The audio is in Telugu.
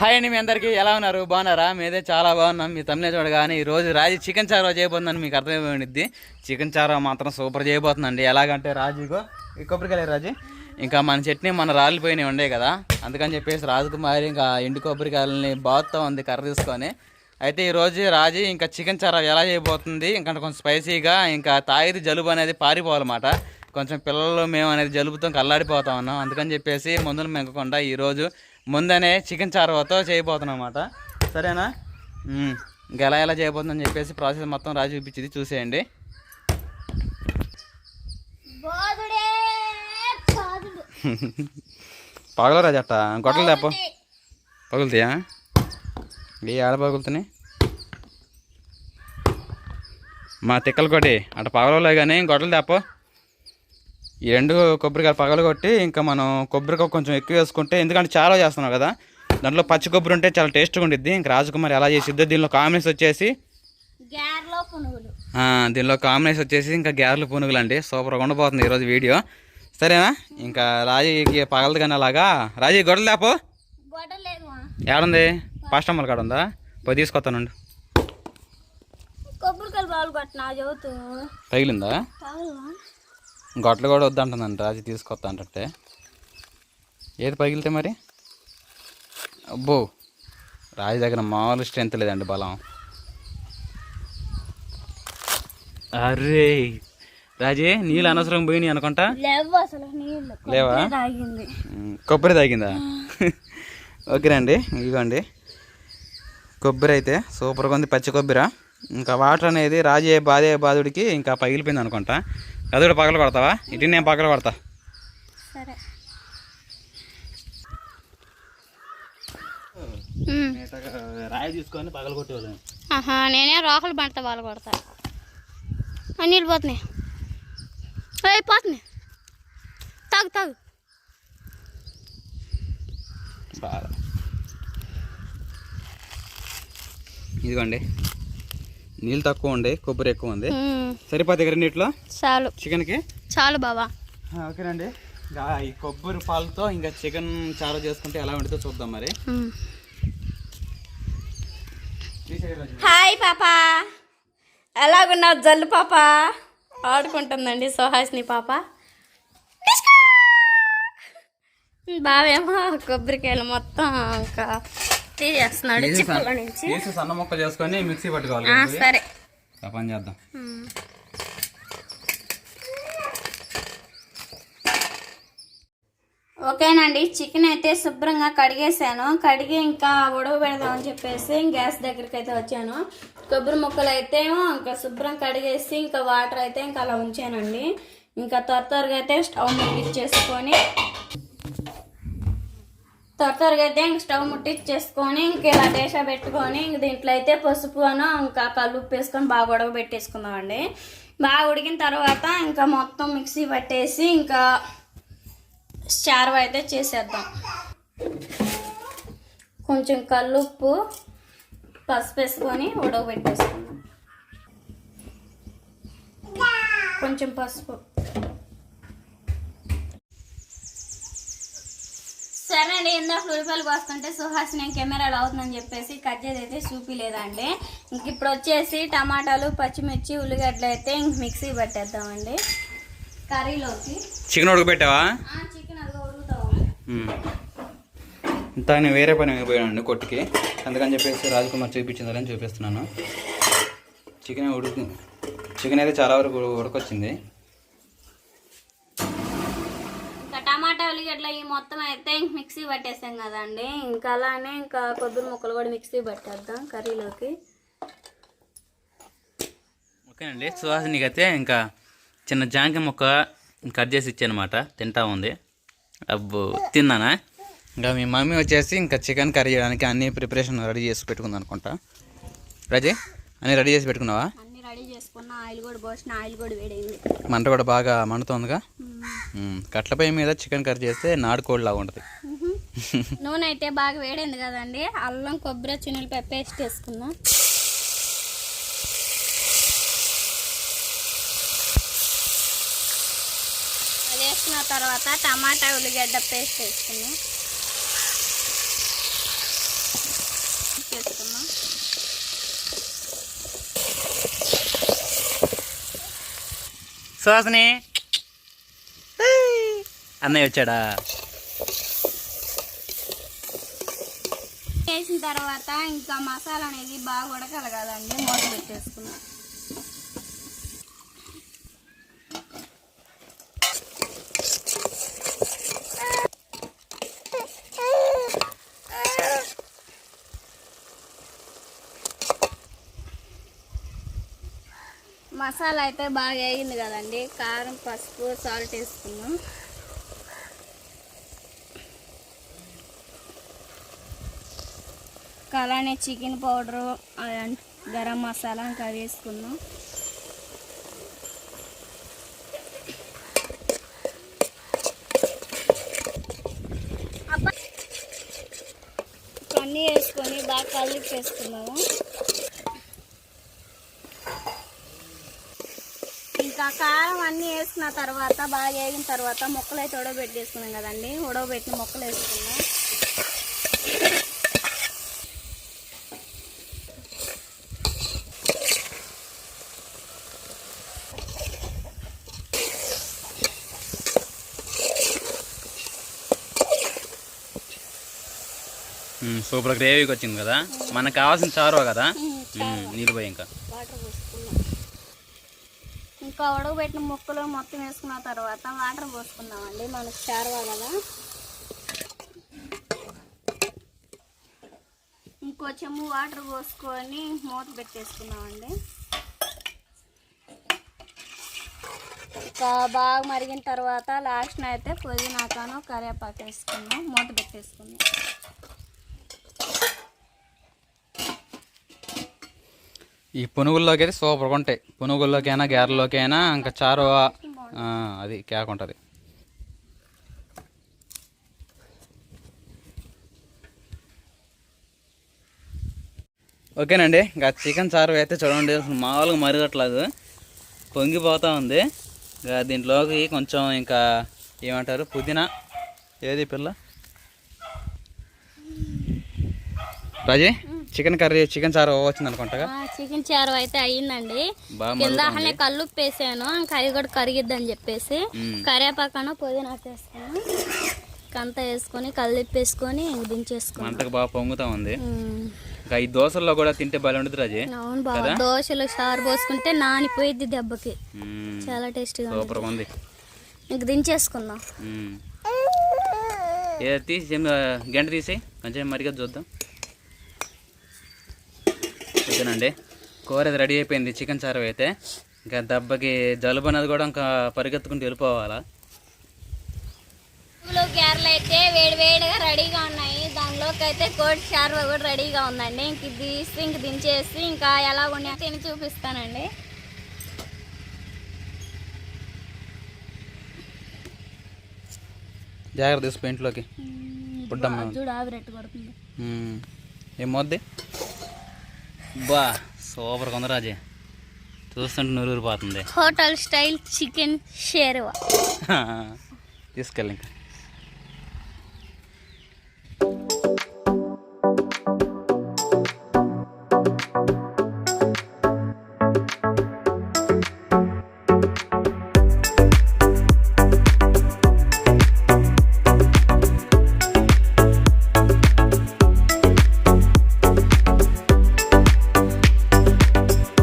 హాయ్ అండి మీ అందరికీ. ఎలా ఉన్నారు? బాగున్నారా? మీదే చాలా బాగున్నాం. మీ తమ్మునే చూడగానే ఈ రోజు రాజు చికెన్ చారో చేయబోతుందని మీకు అర్థమైపోయింది. చికెన్ చారో మాత్రం సూపర్ చేయబోతుందండి. ఎలాగంటే రాజుగో ఈ కొబ్బరికాయ రాజు? ఇంకా మన చట్నీ మన రాలిపోయినవి ఉండే కదా. అందుకని చెప్పేసి రాజకుమారి ఇంకా ఎండు కొబ్బరికాయలని బాగుతా ఉంది కర్ర తీసుకొని. అయితే ఈరోజు రాజు ఇంకా చికెన్ చారా ఎలా చేయబోతుంది? ఇంకా కొంచెం స్పైసీగా ఇంకా తాగిది జలుబు అనేది పారిపోవాలన్నమాట. కొంచెం పిల్లలు మేము అనేది జలుబుతో కల్లాడిపోతా ఉన్నాం. అందుకని చెప్పేసి మందులు మెంగకుండా ఈరోజు ముందనే చికెన్ చారువతో చేయబోతున్నాం అన్నమాట సరేనా. ఇంకా ఎలా ఎలా చేయబోతుందని చెప్పేసి ప్రాసెస్ మొత్తం రాజు చూపించింది. చూసేయండి. పగలు రాజు అట్ట గొట్టలు తప్ప. పగులుతాయా. ఏ ఆడ పగులుతున్నాయి? మా తిక్కలు కొట్టి అటు పగలలే కానీ గొడ్డలు తప్ప. ఈ రెండు కొబ్బరికాయలు పగలు కొట్టి ఇంకా మనం కొబ్బరికాయ కొంచెం ఎక్కువ వేసుకుంటే ఎందుకంటే చాలా చేస్తున్నాం కదా. దాంట్లో పచ్చి కొబ్బరి ఉంటే చాలా టేస్ట్గా ఉండిద్ది. ఇంకా రాజకుమారి ఎలా చేసిద్దో దీనిలో కాంబినేషన్ వచ్చేసి దీనిలో కాంబినేషన్ వచ్చేసి ఇంకా గ్యారెలు పునుగులు అండి సూపర్గా ఉండబోతుంది ఈరోజు వీడియో. సరేనా? ఇంకా రాజీకి పగలదు కానీ అలాగా. రాజీ గొడవలు లేపో? ఏడుంది? పాస్ట్ అమ్మల కాడ ఉందా? పోయి తీసుకొస్తానండి తగిలిందా? గొట్టలు కూడా వద్దంటుందంట రాజీ తీసుకొస్తా అంటే ఏది పగిలితే మరి? అబ్బో రాజు దగ్గర మామూలు స్ట్రెంత్ లేదండి బలం. అరే రాజే నీళ్ళు అనవసరం పోయినాయి అనుకుంటా? లేవు అసలు నీళ్ళు. లేవా? కొబ్బరి తాగింది. కొబ్బరి తాగిందా? ఓకేనండి ఇదిగోండి. కొబ్బరి అయితే సూపర్గా ఉంది పచ్చి కొబ్బరి. ఇంకా వాటర్ అనేది రాజే బాధే బాధుడికి ఇంకా పగిలిపోయింది అనుకుంటా. అది కూడా పగల కొడతావా? ఇటు నేను పగల కొడతా. సరే. రాయి తీసుకొని పగల కొట్టేవాళ్ళు నేనే రోకలు పంట వాళ్ళు కొడతా నీళ్ళు పోతున్నాయి. ఏయ్, పోతున్నాయి. తాగు ఇదిగోండి. నీళ్ళు తక్కువ ఉండి కొబ్బరి ఎక్కువ ఉంది సరిపోతే దగ్గర నీటిలో? చాలు. చికెన్కి? చాలు బాబా ఓకేనండి. ఈ కొబ్బరి పాలతో ఇంకా చికెన్ చారు చేసుకుంటే ఎలా ఉంటుందో చూద్దాం మరి. హాయ్ పాప. ఎలాగున్నావు జల్లు పాప? ఆడుకుంటుందండి సుహాసిని పాప. బావేమో కొబ్బరికాయలు మొత్తం ఇంకా. నుంచి. తీసి సన్న ముక్క చేసుకొని మిక్సీ పట్టుకోవాలి సరే. పని చేద్దాం. ఓకేనండి చికెన్ అయితే శుభ్రంగా కడిగేసాను కడిగి ఇంకా ఉడవ పెడదామని చెప్పేసి గ్యాస్ దగ్గరికి అయితే వచ్చాను. కొబ్బరి ముక్కలు అయితే ఇంకా శుభ్రం కడిగేసి ఇంకా వాటర్ అయితే ఇంకా అలా ఉంచానండి. ఇంకా త్వర త్వరగా అయితే స్టవ్ ముట్టించేసుకొని త్వర త్వరగా అయితే ఇంక స్టవ్ ముట్టించేసుకొని ఇంక ఇలా డేషా పెట్టుకొని ఇంక దీంట్లో అయితే పసుపు అను ఇంకా కళ్ళు వేసుకొని బాగా ఉడక పెట్టేసుకుందామండి. బాగా ఉడికిన తర్వాత ఇంకా మొత్తం మిక్సీ పట్టేసి ఇంకా చారు అయితే చేసేద్దాం. కొంచెం కల్లుప్పు పసుపు వేసుకొని ఉడకబెట్టేసుకుందాం కొంచెం పసుపు. సరే అండి ఇందాక ఉల్లిపాయలు పోస్తుంటే సుహాసిని కెమెరాలు అవుతుందని చెప్పేసి కట్ చేసి అయితే చూపిలేదండి. ఇంక ఇప్పుడు వచ్చేసి టమాటాలు పచ్చిమిర్చి ఉల్లిగడ్డలు అయితే ఇంక మిక్సీ పట్టేద్దామండి. కర్రీలోకి. చికెన్ ఉడకబెట్టావా? చికెన్ అదిగో ఉడుకుతా ఉంది ఉమ్. ఇంత నేను వేరే పని పోయానండి కొట్టుకి. అందుకని చెప్పేసి రాజకుమార్ చూపించిందని చూపిస్తున్నాను. చికెన్ ఉడుకు చికెన్ అయితే చాలా వరకు ఉడకొచ్చింది ఇంకా టమాటా ఉల్లిగడ్డలు ఈ మొత్తం అయితే ఇంక మిక్సీ పట్టేసాం కదండి. ఇంకా అలానే ఇంకా కొబ్బరి ముక్కలు కూడా మిక్సీ పట్టేద్దాం కర్రీలోకి. ఓకేనండి. సుహాసినికి అయితే ఇంకా చిన్న జాంకాయ ముక్క కట్ చేసి ఇచ్చానమాట. తింటా ఉంది. అబ్బో తిన్నానా? ఇంకా మీ మమ్మీ వచ్చేసి ఇంకా చికెన్ కర్రీ చేయడానికి అన్ని ప్రిపరేషన్ రెడీ చేసి పెట్టుకుంది అనుకుంటా. రజీ అన్నీ రెడీ చేసి పెట్టుకున్నావా? రెడీ చేసుకున్న ఆయిల్ కూడా పోసిన ఆయిల్ కూడా వేడైంది. మంట కూడా బాగా మండుతోందిగా? మ్మ్. కట్ల పొయ్యి మీద చికెన్ కర్రీ చేస్తే నాటుకోడి లాగా ఉంటుంది నూనె అయితే బాగా వేడైంది కదండి. అల్లం కొబ్బరి చిన్నపై పేస్ట్ వేసుకుందాం. అది వేసుకున్న తర్వాత టమాటా ఉల్లిగడ్డ పేస్ట్ వేసుకుందాం. సుహాసిని అన్నయ్య వచ్చాడా? వేసిన తర్వాత ఇంకా మసాలా అనేది బాగా ఉడకలగాలండి మూత పెట్టేసుకున్నాను మసాలా అయితే బాగా వేయింది కదండి. కారం పసుపు సాల్ట్ వేసుకున్నాం అలానే చికెన్ పౌడరు గరం మసాలా ఇంకా వేసుకున్నాం అన్నీ వేసుకొని బాగా కలిపి వేసుకున్నాము కారం అన్నీ వేసుకున్న తర్వాత బాగా వేగిన తర్వాత ముక్కలు అయితే ఉడవబెట్టేసుకున్నాం కదండి. ఉడవబెట్టిన ముక్కలు వేసుకున్నాం. సూపర్ గ్రేవీకి వచ్చింది కదా. మనకు కావాల్సిన చారు కదా? నీళ్ళు పోయి ఇంకా. వాటర్ ఒక ఇంకా ముక్కలు మొత్తం వేసుకున్న తర్వాత వాటర్ పోసుకుందామండి. మనకు చారువా కదా ఇంకో చెమ్ము వాటర్ పోసుకొని మూత పెట్టేసుకున్నామండి బాగా మరిగిన తర్వాత లాస్ట్న అయితే పుదీనాకాను కరివేపాకు వేసుకున్నాం మూత పెట్టేసుకున్నాం ఈ పునుగుల్లోకి అయితే సూపర్గా ఉంటాయి. పునుగుల్లోకైనా అయినా ఇంకా చారు అది కేక్ ఉంటుంది. ఓకేనండి ఇంకా చికెన్ చారు అయితే చూడండి మామూలుగా మరగట్లేదు. పొంగిపోతూ ఉంది. ఇంకా దీంట్లోకి కొంచెం ఇంకా ఏమంటారు పుదీనా. ఏది పిల్ల? రాజీ? చికెన్ కర్రీ చికెన్ చారు వచ్చింది అనుకుంటా చికెన్ చారు అయితే అయ్యిందండి. కింద కళ్ళు ఇంకా అది కూడా కరిగిద్దని చెప్పేసి. మ్మ్. కరివేపాకను పుదీనా వేసుకున్నాను. కంత వేసుకొని కలిపేసుకొని దించేసుకున్నాం. మంటకు బాగా పొంగుతా ఉంది. ఈ దోశల్లో కూడా తింటే భలే ఉంటుంది రాజీ. అవును బాగా దోశలు చారు పోసుకుంటే నానిపోయిద్ది దెబ్బకి. చాలా టేస్టీగా ఉంది సూపర్గా ఉంది. ఇంక దించేసుకుందాం. తీసి గంట తీసి కొంచెం మరిగా చూద్దాం. ఓకేనండి. కూర అయితే రెడీ అయిపోయింది చికెన్ చారు అయితే. ఇంకా దెబ్బకి జలుబు అనేది కూడా ఇంకా పరిగెత్తుకుంటూ వెళ్ళిపోవాలా. గారెలు అయితే వేడి వేడిగా రెడీగా ఉన్నాయి. దానిలోకి అయితే కోడి చారు కూడా రెడీగా ఉందండి. ఇంక తీసి ఇంక దించేసి ఇంకా ఎలా ఉన్నాయి తిని చూపిస్తానండి. జాగ్రత్త తీసి పెయింట్లోకి బుడ్డమ్మ చూడు ఆవిరెట్టు కొడుతుంది. మ్మ్. బా సూపర్గా ఉంది రాజీ. చూస్తుంటే నూరూరు పోతుంది. Hotel style chicken sherwa. తీసుకెళ్ళి ఇంకా.